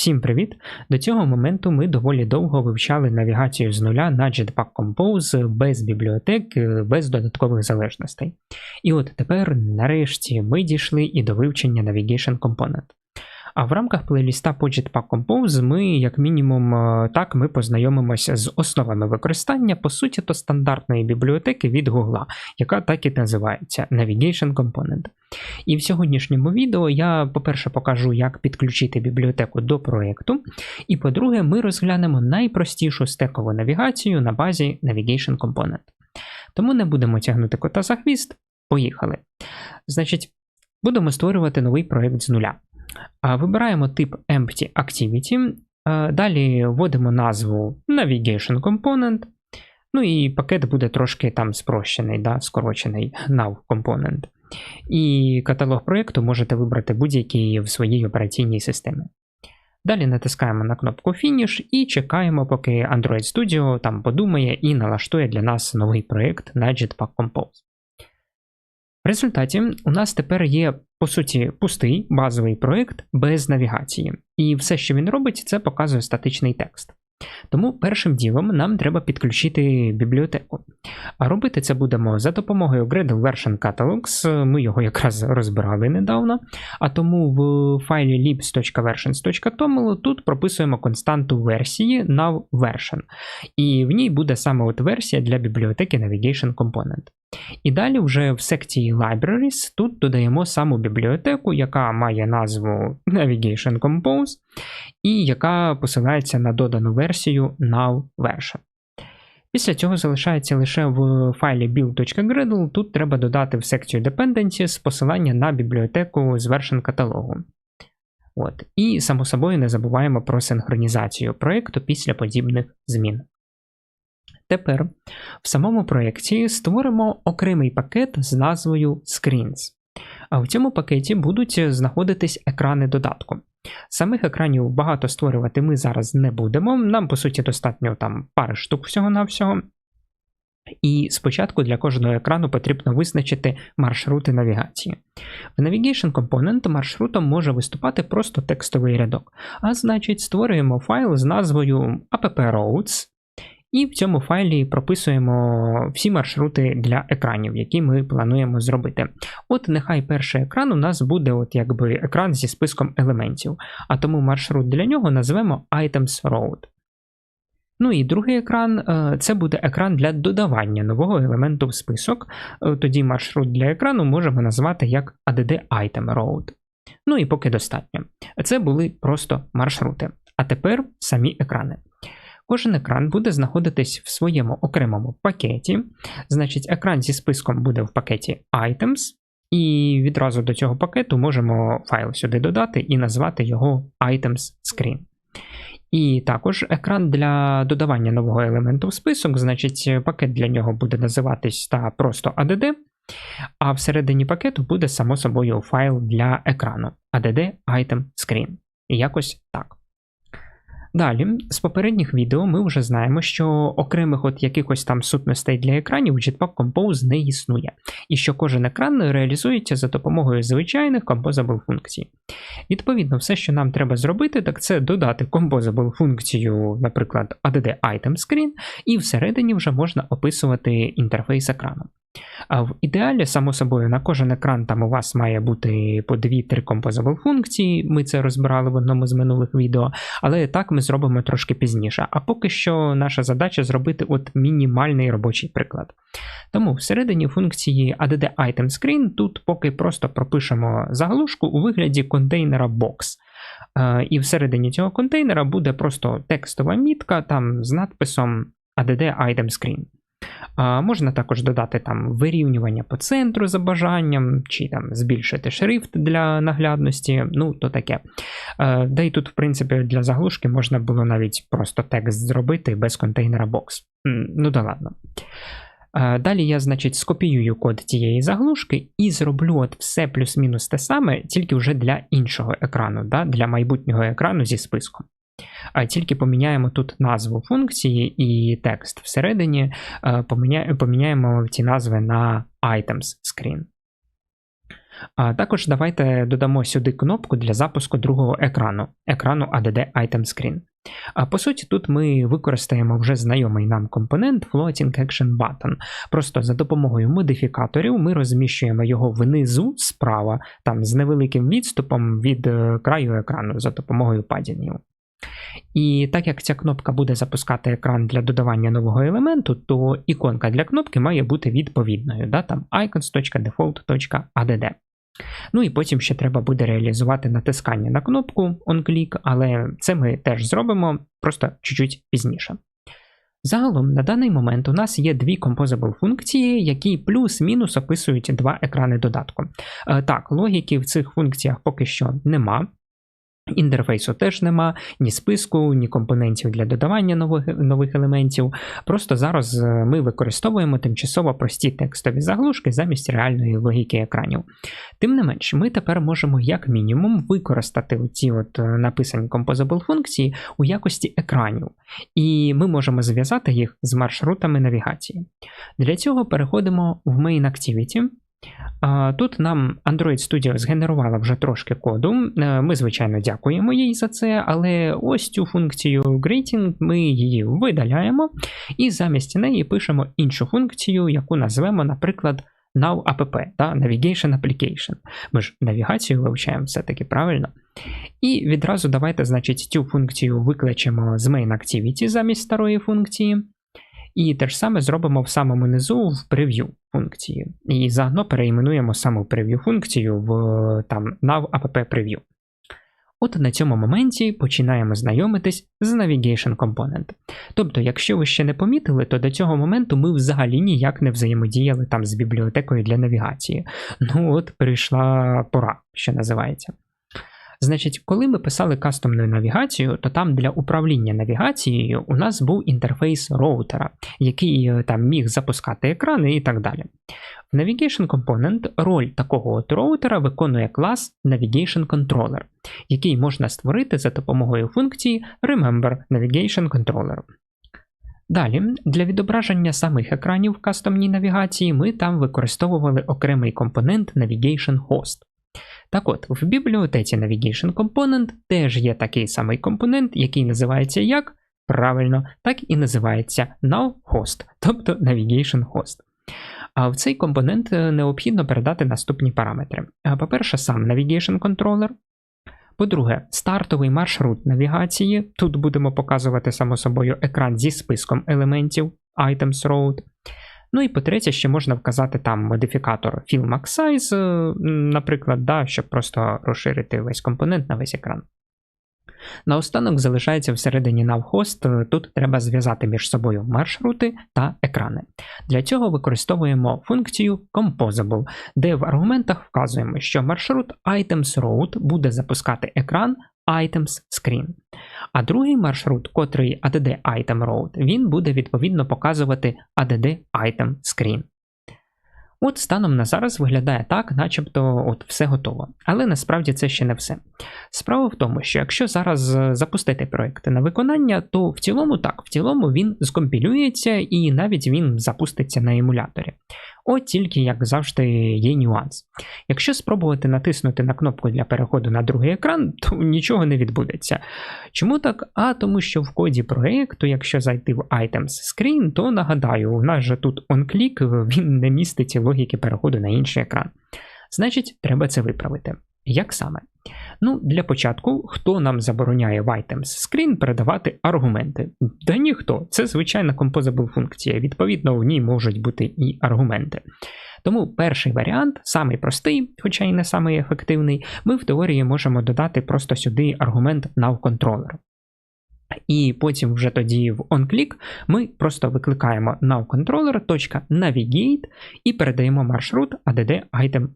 Всім привіт! До цього моменту ми доволі довго вивчали навігацію з нуля на Jetpack Compose без бібліотек, е, без додаткових залежностей. І от тепер, нарешті, ми дійшли і до вивчення Navigation Component. А в рамках плейліста Jetpack Compose ми, як мінімум, е, так ми познайомимося з основами використання, по суті, то стандартної бібліотеки від Google, яка так і називається Navigation Component. І в сьогоднішньому відео я, по-перше, покажу, як підключити бібліотеку до проєкту. І по-друге, ми розглянемо найпростішу стекову навігацію на базі Navigation Component. Тому не будемо тягнути кота за хвіст. Поїхали. Значить, будемо створювати новий проєкт з нуля. Вибираємо тип Empty Activity. Далі вводимо назву Navigation Component. Ну і пакет буде трошки там спрощений, да, скорочений Nav Component. І каталог проєкту можете вибрати будь-який в своїй операційній системі. Далі натискаємо на кнопку Finish і чекаємо, поки Android Studio там подумає і налаштує для нас новий проєкт на Jetpack Compose. В результаті у нас тепер є, по суті, пустий базовий проєкт без навігації. І все, що він робить, це показує статичний текст. Тому першим ділом нам треба підключити бібліотеку. А робити це будемо за допомогою Gradle Version Catalogs, ми його якраз розбирали недавно. А тому в файлі libs.versions.toml тут прописуємо константу версії nav version. І в ній буде саме от версія для бібліотеки Navigation Component. І далі вже в секції Libraries тут додаємо саму бібліотеку, яка має назву Navigation Compose, і яка посилається на додану версію Now Version. Після цього залишається лише в файлі build.gradle, тут треба додати в секцію Dependencies посилання на бібліотеку з version каталогу. От. І, само собою, не забуваємо про синхронізацію проєкту після подібних змін. Тепер в самому проєкті створимо окремий пакет з назвою Screens. А в цьому пакеті будуть знаходитись екрани додатку. Самих екранів багато створювати ми зараз не будемо. Нам, по суті, достатньо там пари штук всього-навсього. І спочатку для кожного екрану потрібно визначити маршрути навігації. В Navigation Component маршрутом може виступати просто текстовий рядок. А значить, створюємо файл з назвою app-roads і в цьому файлі прописуємо всі маршрути для екранів, які ми плануємо зробити. От нехай перший екран у нас буде от якби екран зі списком елементів, а тому маршрут для нього назвемо Items Road. Ну і другий екран е, це буде екран для додавання нового елементу в список. Е, тоді маршрут для екрану можемо назвати як ADD Item Road. Ну і поки достатньо. Це були просто маршрути. А тепер самі екрани. Кожен екран буде знаходитись в своєму окремому пакеті. Значить, екран зі списком буде в пакеті Items, і відразу до цього пакету можемо файл сюди додати і назвати його Items Screen. І також екран для додавання нового елементу в список, значить, пакет для нього буде називатись та просто ADD, а всередині пакету буде само собою файл для екрану ADD Item Screen. І якось так. Далі, з попередніх відео ми вже знаємо, що окремих от якихось там сутностей для екранів у Jetpack Compose не існує, і що кожен екран реалізується за допомогою звичайних Composable функцій. Відповідно, все, що нам треба зробити, так це додати Composable функцію, наприклад, add Item Screen, і всередині вже можна описувати інтерфейс екрану. А в ідеалі, само собою, на кожен екран там у вас має бути по 2-3 Composable функції, ми це розбирали в одному з минулих відео, але так ми зробимо трошки пізніше. А поки що наша задача зробити от мінімальний робочий приклад. Тому всередині функції add Item Screen тут поки просто пропишемо заглушку у вигляді контейнера Box. Е, і всередині цього контейнера буде просто текстова мітка там з надписом add Item Screen. Можна також додати там вирівнювання по центру за бажанням, чи там збільшити шрифт для наглядності, ну то таке. Да і тут, в принципі, для заглушки можна було навіть просто текст зробити без контейнера бокс. Ну да ладно. Далі я, значить, скопіюю код цієї заглушки і зроблю от все плюс-мінус те саме, тільки вже для іншого екрану, да, для майбутнього екрану зі списком. Тільки поміняємо тут назву функції і текст всередині, поміняємо ці назви на items screen. А Також давайте додамо сюди кнопку для запуску другого екрану екрану ADD Item Screen. А по суті, тут ми використаємо вже знайомий нам компонент Floating Action Button. Просто за допомогою модифікаторів ми розміщуємо його внизу справа, там з невеликим відступом від е, краю екрану за допомогою падінгів. І так як ця кнопка буде запускати екран для додавання нового елементу, то іконка для кнопки має бути відповідною, да, там icons.default.add. Ну і потім ще треба буде реалізувати натискання на кнопку OnClick, але це ми теж зробимо просто чуть-чуть пізніше. Загалом, на даний момент у нас є дві composable функції, які плюс-мінус описують два екрани додатку. Е, так, логіки в цих функціях поки що нема. Інтерфейсу теж нема, ні списку, ні компонентів для додавання нових нових елементів. Просто зараз е, ми використовуємо тимчасово прості текстові заглушки замість реальної логіки екранів. Тим не менш, ми тепер можемо як мінімум використати ці от е, написані composable функції у якості екранів, і ми можемо зв'язати їх з маршрутами навігації. Для цього переходимо в Main Activity. Тут нам Android Studio згенерувала вже трошки коду. Е, ми, звичайно, дякуємо їй за це, але ось цю функцію greeting ми її видаляємо і замість неї пишемо іншу функцію, яку назвемо, наприклад, NowApp, да, Navigation Application. Ми ж навігацію вивчаємо все-таки правильно. І відразу давайте, значить, цю функцію викличемо з Main Activity замість старої функції. І те ж саме зробимо в самому низу в прев'ю функції. І заодно переіменуємо саму прев'ю функцію в там nav app preview. От на цьому моменті починаємо знайомитись з Navigation Component. Тобто, якщо ви ще не помітили, то до цього моменту ми взагалі ніяк не взаємодіяли там з бібліотекою для навігації. Ну от прийшла пора, що називається. Значить, коли ми писали кастомну навігацію, то там для управління навігацією у нас був інтерфейс роутера, який е, там міг запускати екрани і так далі. В Navigation Component роль такого от роутера виконує клас Navigation Controller, який можна створити за допомогою функції Remember Navigation Controller. Далі, для відображення самих екранів в кастомній навігації ми там використовували окремий компонент Navigation Host. Так от, в бібліотеці Navigation Component теж є такий самий компонент, який називається як? Правильно, так і називається NowHost, тобто Navigation Host. А в цей компонент е, необхідно передати наступні параметри. По-перше, сам Navigation Controller. По-друге, стартовий маршрут навігації. Тут будемо показувати, само собою, екран зі списком елементів Items Road. Ну і по-третє, ще можна вказати там модифікатор Fill Size, е, наприклад, да, щоб просто розширити весь компонент на весь екран. Наостанок залишається всередині NavHost, тут треба зв'язати між собою маршрути та екрани. Для цього використовуємо функцію Composable, де в аргументах вказуємо, що маршрут Items Road буде запускати екран Items Screen. А другий маршрут, котрий add Item він буде відповідно показувати add Item. От станом на зараз виглядає так, начебто от все готово. Але насправді це ще не все. Справа в тому, що якщо зараз е, запустити проекти на виконання, то в цілому так, в цілому він скомпілюється і навіть він запуститься на емуляторі. От тільки, як завжди, є нюанс. Якщо спробувати натиснути на кнопку для переходу на другий екран, то нічого не відбудеться. Чому так? А тому що в коді проєкту, якщо зайти в Items Screen, то нагадаю, у нас же тут OnClick, він не містить логіки переходу на інший екран. Значить, треба це виправити. Як саме? Ну, Для початку, хто нам забороняє в Items Screen передавати аргументи? Да ніхто. Це звичайна composable функція, відповідно, в ній можуть бути і аргументи. Тому перший варіант, самий простий, хоча й не самий ефективний, ми в теорії можемо додати просто сюди аргумент NowController. І потім вже тоді в onClick ми просто викликаємо nowcontroller.navigate і передаємо маршрут add item.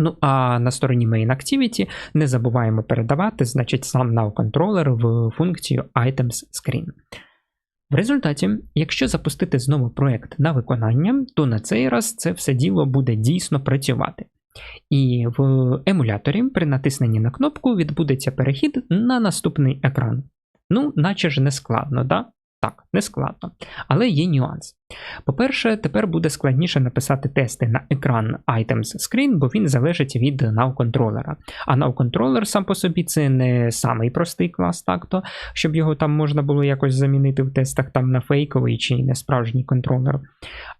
Ну, а на стороні Main Activity не забуваємо передавати, значить, сам NowController в функцію Items Screen. В результаті, якщо запустити знову проєкт на виконання, то на цей раз це все діло буде дійсно працювати. І в емуляторі при натисненні на кнопку відбудеться перехід на наступний екран. Ну, наче ж не складно, да? Так. не складно. Але є нюанс. По-перше, тепер буде складніше написати тести на екран Items Screen, бо він залежить від NowController. А NowController сам по собі це не самий простий клас, так-то, щоб його там можна було якось замінити в тестах там на фейковий чи не справжній контролер.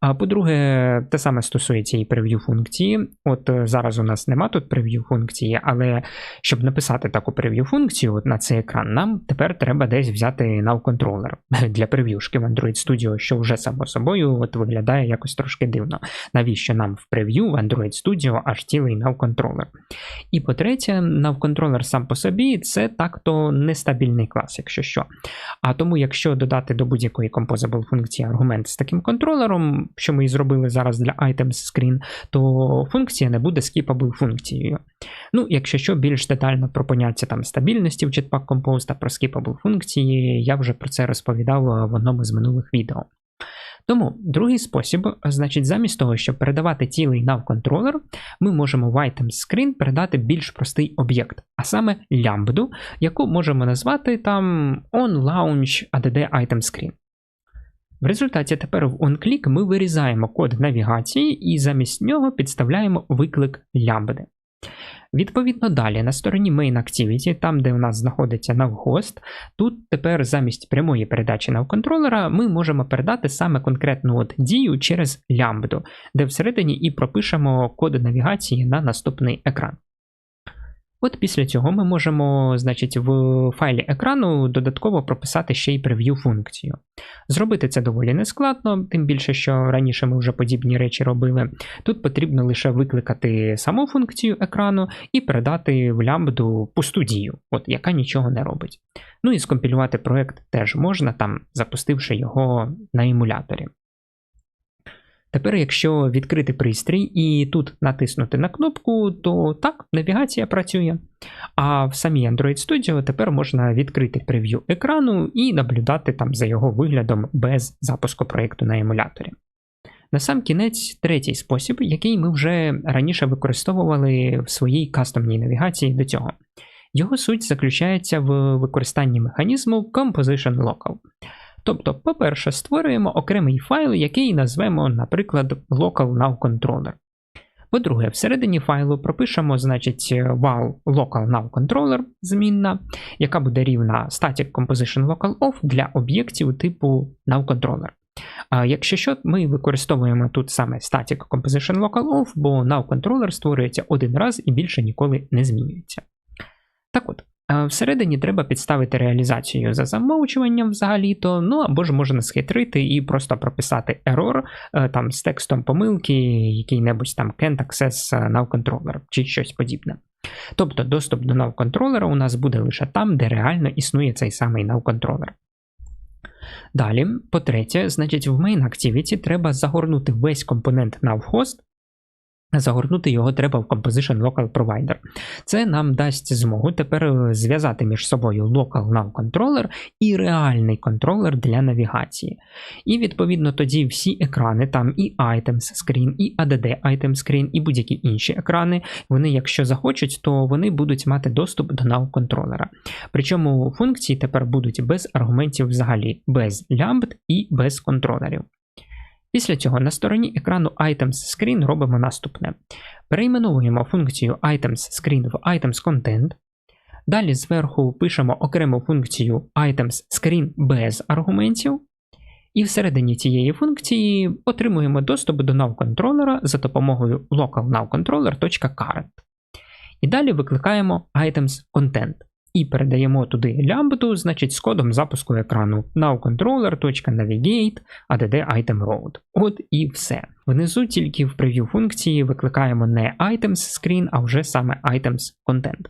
А по-друге, те саме стосується і прев'ю функції. От е, зараз у нас нема тут прев'ю функції, але щоб написати таку прев'ю функцію на цей екран, нам тепер треба десь взяти NowController для прев'юшки в Android Studio, що вже само собою от виглядає якось трошки дивно. Навіщо нам в прев'ю в Android Studio аж цілий NowController? І по-третє, NowController сам по собі це так-то нестабільний клас, якщо що. А тому, якщо додати до будь-якої composable функції аргумент з таким контролером, що ми і зробили зараз для Items Screen, то функція не буде скіпабл функцією. Ну, якщо що, більш детально про поняття там стабільності в Jetpack Compose та про скіпабл функції, я вже про це розповідав в одному з минулих відео. Тому другий спосіб, значить, замість того, щоб передавати цілий nav-контролер, ми можемо в Items Screen передати більш простий об'єкт, а саме лямбду, яку можемо назвати там onLaunch add item screen. В результаті тепер в onClick ми вирізаємо код навігації і замість нього підставляємо виклик лямбди. Відповідно, далі на стороні Main Activity, там, де у нас знаходиться навгост, тут тепер замість прямої передачі навконтролера ми можемо передати саме конкретну от дію через лямбду, де всередині і пропишемо код навігації на наступний екран. От після цього ми можемо, значить, в файлі екрану додатково прописати ще й прев'ю функцію. Зробити це доволі нескладно, тим більше, що раніше ми вже подібні речі робили. Тут потрібно лише викликати саму функцію екрану і передати в лямбду пусту дію, от яка нічого не робить. Ну і скомпілювати проект теж можна, там запустивши його на емуляторі. Тепер, якщо відкрити пристрій і тут натиснути на кнопку, то так, навігація працює. А в самій Android Studio тепер можна відкрити прев'ю екрану і наблюдати там за його виглядом без запуску проєкту на емуляторі. На сам кінець, третій спосіб, який ми вже раніше використовували в своїй кастомній навігації до цього. Його суть заключається в використанні механізму Composition Local. Тобто, по-перше, створюємо окремий файл, який назвемо, наприклад, local now controller. По-друге, всередині файлу пропишемо значить, val local now controller змінна, яка буде рівна static composition local off для об'єктів типу now controller. А Якщо що, ми використовуємо тут саме static composition local off, бо now controller створюється один раз і більше ніколи не змінюється. Так от, Всередині треба підставити реалізацію за замовчуванням взагалі-то, ну або ж можна схитрити і просто прописати error е, там з текстом помилки, який-небудь там can't access now controller чи щось подібне. Тобто доступ до now controller у нас буде лише там, де реально існує цей самий now controller. Далі, по-третє, значить, в main activity треба загорнути весь компонент navhost Загорнути його треба в Composition Local Provider. Це нам дасть змогу тепер е, зв'язати між собою Local Nav Controller і реальний контролер для навігації. І відповідно тоді всі екрани, там і Items Screen, і ADD Item Screen, і будь-які інші екрани, вони, якщо захочуть, то вони будуть мати доступ до Nav контролера. Причому функції тепер будуть без аргументів взагалі, без лямбд і без контролерів. Після цього на стороні екрану Items Screen робимо наступне: перейменовуємо функцію Items Screen в Items Content. Далі зверху пишемо окрему функцію Items Screen без аргументів. І всередині цієї функції отримуємо доступ до nav-контролера за допомогою localNavController.current. І далі викликаємо Items Content і передаємо туди лямбду, значить, з кодом запуску екрану nowcontroller.navigate add item road. От і все. Внизу тільки в прев'ю функції викликаємо не items screen, а вже саме items content.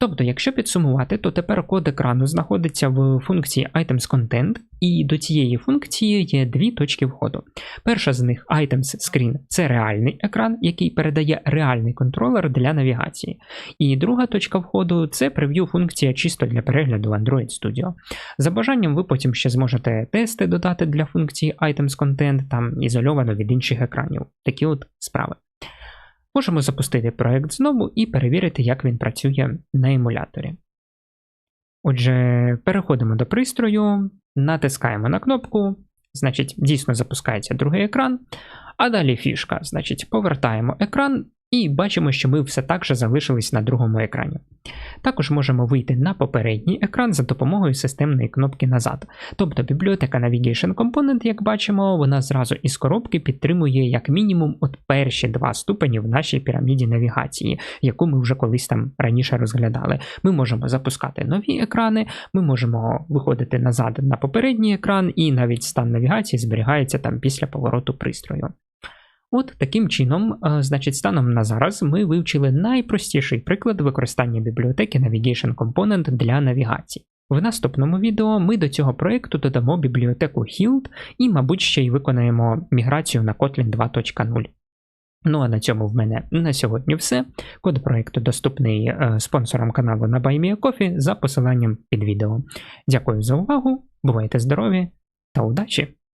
Тобто, якщо підсумувати, то тепер код екрану знаходиться в функції Items Content, і до цієї функції є дві точки входу. Перша з них Items Screen це реальний екран, який передає реальний контролер для навігації. І друга точка входу це прев'ю функція чисто для перегляду Android Studio. За бажанням, ви потім ще зможете тести додати для функції Items Content, там ізольовано від інших екранів. Такі от справи. Можемо запустити проект знову і перевірити, як він працює на емуляторі. Отже, переходимо до пристрою, натискаємо на кнопку, значить, дійсно запускається другий екран. А далі фішка, значить, повертаємо екран і бачимо, що ми все так же залишились на другому екрані. Також можемо вийти на попередній екран за допомогою системної кнопки назад. Тобто бібліотека Navigation Component, як бачимо, вона зразу із коробки підтримує як мінімум от перші два ступені в нашій піраміді навігації, яку ми вже колись там раніше розглядали. Ми можемо запускати нові екрани, ми можемо виходити назад на попередній екран, і навіть стан навігації зберігається там після повороту пристрою. От таким чином, е, значить, станом на зараз ми вивчили найпростіший приклад використання бібліотеки Navigation Component для навігації. В наступному відео ми до цього проєкту додамо бібліотеку Hild і, мабуть, ще й виконаємо міграцію на Kotlin 2.0. Ну а на цьому в мене на сьогодні все. Код проєкту доступний е, спонсорам каналу на BuyMeACoffee за посиланням під відео. Дякую за увагу, бувайте здорові та удачі!